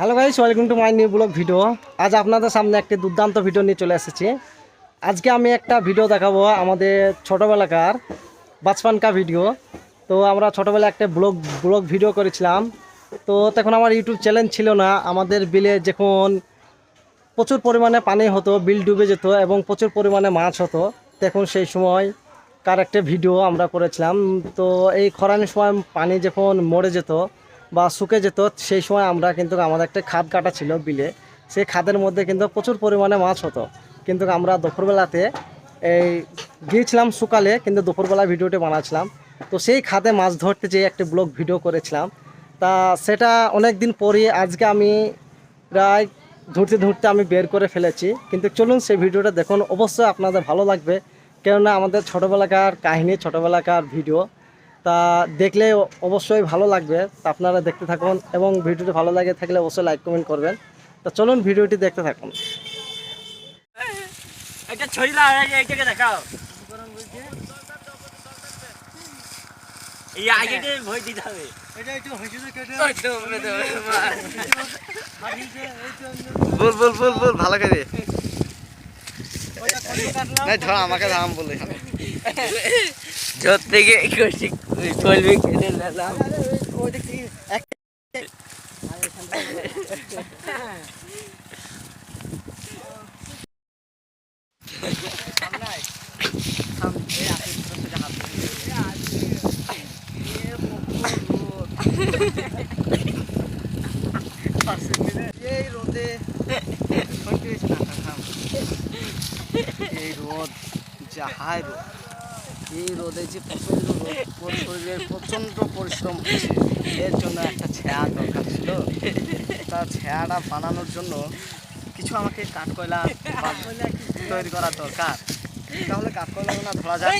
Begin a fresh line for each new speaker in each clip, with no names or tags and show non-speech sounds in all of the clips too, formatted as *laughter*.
Hello guys welcome to my new blog video আজ আপনাদের সামনে একটি দুর্দান্ত ভিডিও নিয়ে চলে এসেছি। আজকে আমি একটা ভিডিও দেখাবো আমাদের ছোটোবেলাকার বাচপান কা ভিডিও তো আমরা ছোটোবেলায় একটা ব্লগ ব্লগ ভিডিও করেছিলাম। তো তখন আমার ইউটিউব চ্যানেল ছিল না। আমাদের বিলে যখন প্রচুর পরিমাণে পানি হতো, বিল ডুবে যেত এবং প্রচুর পরিমাণে মাছ হতো, তখন সেই সময় কার একটা ভিডিও আমরা করেছিলাম। তো এই খরানের সময় পানি যখন মরে যেত বা শুকে যেত, সেই সময় আমরা কিন্তু আমাদের একটা খাদ কাটা ছিল বিলে। সেই খাদের মধ্যে কিন্তু প্রচুর পরিমাণে মাছ হতো। কিন্তু আমরা দুপুরবেলাতে এই গিয়েছিলাম সকালে কিন্তু দুপুরবেলা ভিডিওটি বানাচ্ছিলাম। তো সেই খাদে মাছ ধরতে যেয়ে একটি ব্লগ ভিডিও করেছিলাম। তা সেটা অনেক দিন পরে আজকে আমি প্রায় ধরতে ধরতে আমি বের করে ফেলেছি। কিন্তু চলুন সেই ভিডিওটা দেখুন। অবশ্যই আপনাদের ভালো লাগবে। কেননা আমাদের ছোটোবেলাকার কাহিনী, ছোটোবেলাকার ভিডিও তা দেখলে অবশ্যই ভালো লাগবে। তা আপনারা দেখতে থাকুন এবং ভিডিওটি ভালো লাগে থাকলে অবশ্যই লাইক কমেন্ট করবেন। তা চলুন ভিডিওটি দেখতে থাকুন।
এটা ছড়িলা এইটাকে দেখাও। এই আগে ভয় দিতে হবে।
বল বল বল বল ভালো করে ধর আমাকে দাম বলে
জোর থেকে
এই রোদে এই রোদ যাহাই রোদ। এই রোদে যে প্রচণ্ড রোদ শরীরের প্রচণ্ড পরিশ্রম হচ্ছে। এর জন্য একটা ছায়া দরকার ছিল। তা ছায়াটা বানানোর জন্য কিছু আমাকে কাঠকয়লা কয়লা তৈরি করা দরকার। তাহলে কাঠ কাঠকয়লাগুলো ধরা যায়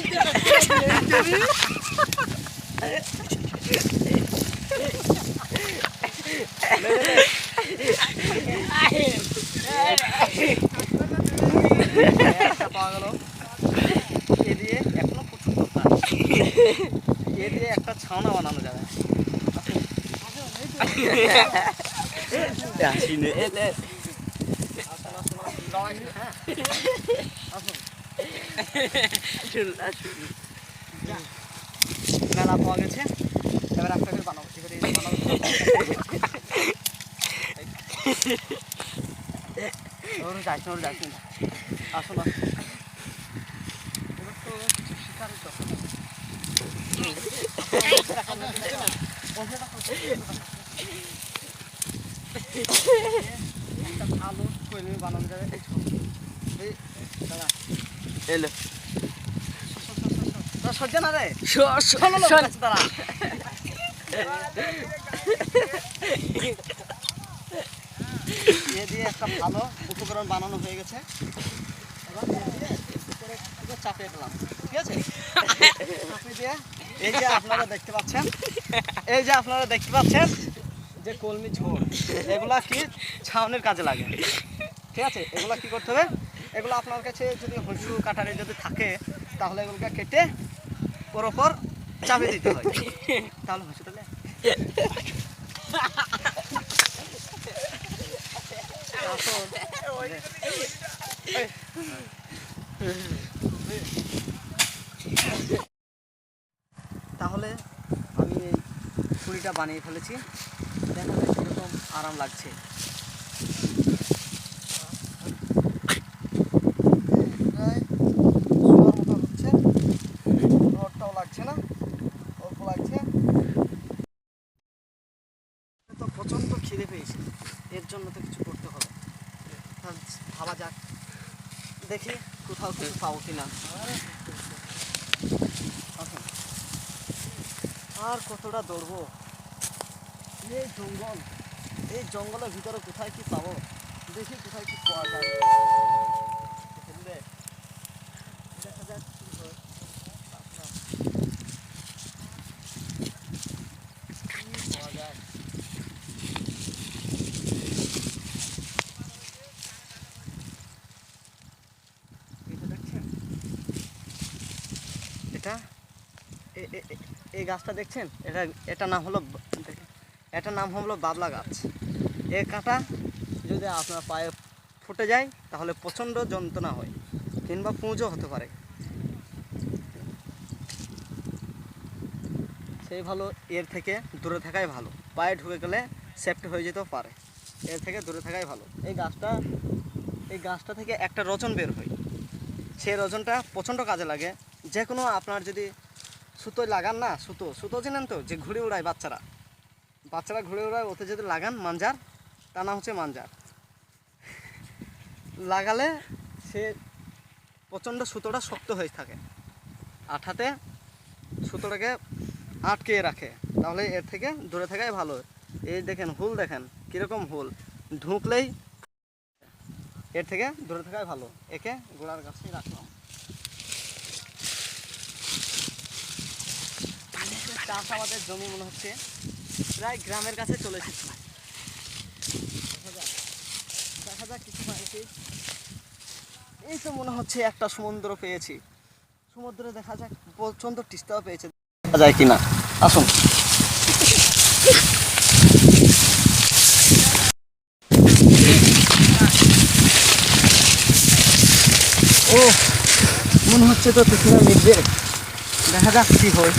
একটা পাওয়া গেল এ দিয়ে এখনও প্রচুর দরকার এ দিয়ে একটা ছাউনা বানানো যাবে। *laughs* মেলা পাওয়া গেছে। এবার আপনাকে বানাবো ওর যাইস ওর যাইস আসুন আসুন এবার তো কিছু শিকারের দরকার। এ দিয়ে একটা ভালো উপকরণ বানানো হয়ে গেছে। এবার চাপিয়ে দিলাম। ঠিক আছে? চাপিয়ে দিয়ে এই যে আপনারা দেখতে পাচ্ছেন, এই যে আপনারা দেখতে পাচ্ছেন যে কলমি ঝোল, এগুলা কি ছাউনির কাজে লাগে। ঠিক আছে? এগুলা কি করতে হবে? এগুলো আপনার কাছে যদি হসু কাটারে যদি থাকে, তাহলে এগুলোকে কেটে ওর ওপর চাপিয়ে দিতে হয়। তাহলে হসু তাহলে তাহলে আমি এই ছুরিটা বানিয়ে ফেলেছি। দেখা যায় কীরকম আরাম লাগছে। প্রচণ্ড খিদে পেয়েছে। এর জন্য তো কিছু করতে হবে। ভাবা যাক। দেখি কোথাও কিছু পাবো কিনা। আর কতটা দৌড়বো এই জঙ্গল এই জঙ্গলের ভিতরে কোথায় কি পাবো দেখি কোথায় কি পাওয়া যায়? দেখা যাক কি। পাওয়া যায়? এটা দেখছেন? এটা এ- এ- এ- এই গাছটা দেখছেন? এটা এটা নাম হলো এটার নাম হলো বাবলা গাছ। এ কাঁটা যদি আপনার পায়ে ফুটে যায়, তাহলে প্রচণ্ড যন্ত্রণা হয় কিংবা পুঁজও হতে পারে। সেই ভালো, এর থেকে দূরে থাকাই ভালো। পায়ে ঢুকে গেলে সেফটি হয়ে যেতেও পারে। এর থেকে দূরে থাকাই ভালো। এই গাছটা এই গাছটা থেকে একটা রজন বের হয়। সেই রজনটা প্রচণ্ড কাজে লাগে। যে কোনো আপনার যদি সুতো লাগান না, সুতো। সুতো চেনেন তো? যে ঘুড়ি উড়ায় বাচ্চারা। বাচ্চারা ঘুরে উড়ায়, ওতে যদি লাগান, মাঞ্জার, তা না হচ্ছে মাঞ্জার। লাগালে সে প্রচণ্ড সুতোটা শক্ত হয়ে থাকে। আঠাতে সুতোটাকে আটকে রাখে। তাহলে এর থেকে দূরে থাকাই ভালো। এই দেখেন, হুল দেখেন, কীরকম হুল। ঢুকলেই এর থেকে দূরে থাকাই ভালো। একে গোড়ার কাছেই রাখলাম। চাষ আমাদের জমি মনে হচ্ছে। প্রায় গ্রামের কাছে চলে এসেছি। দেখা যাক কিছু এই তো মনে হচ্ছে একটা সমুদ্র পেয়েছি। সমুদ্রে দেখা যাক প্রচণ্ড টিস্তাও পেয়েছে। দেখা যায় কিনা। আসুন। ও, মনে হচ্ছে তো পিছনে মিটবে দেখা যাক কি হয়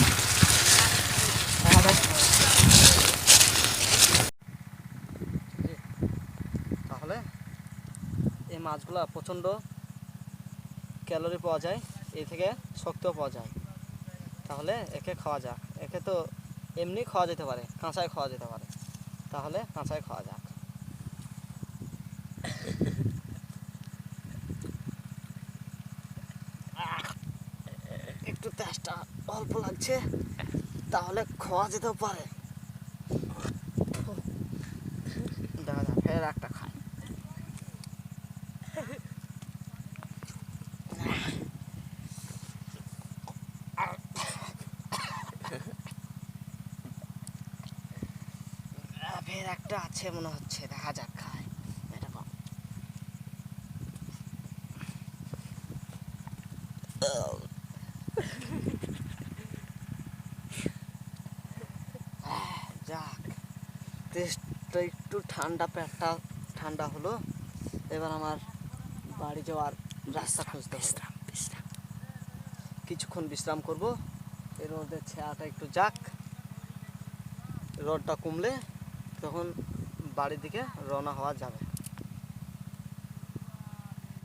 দেখা যাক তাহলে এই মাছগুলা প্রচণ্ড ক্যালোরি পাওয়া যায় এই থেকে শক্তও পাওয়া যায়। তাহলে একে খাওয়া যাক। একে তো এমনি খাওয়া যেতে পারে কাঁচায় খাওয়া যেতে পারে। তাহলে কাঁচায় খাওয়া যাক। একটু তেজটা অল্প লাগছে, তাহলে খাওয়া যেতেও পারে। দেখা যাক একটা ফের একটা আছে মনে হচ্ছে দেখা যাক খাই এটা পাবো যাক। টেস্টটা একটু ঠান্ডা পেটটা ঠান্ডা হলো। এবার আমার বাড়ি যাওয়ার রাস্তা খুঁজতে হবে। কিছুক্ষণ বিশ্রাম করব। এর মধ্যে ছেঁড়াটা একটু যাক। রোদটা কমলে তখন বাড়ির দিকে রওনা হওয়া যাবে।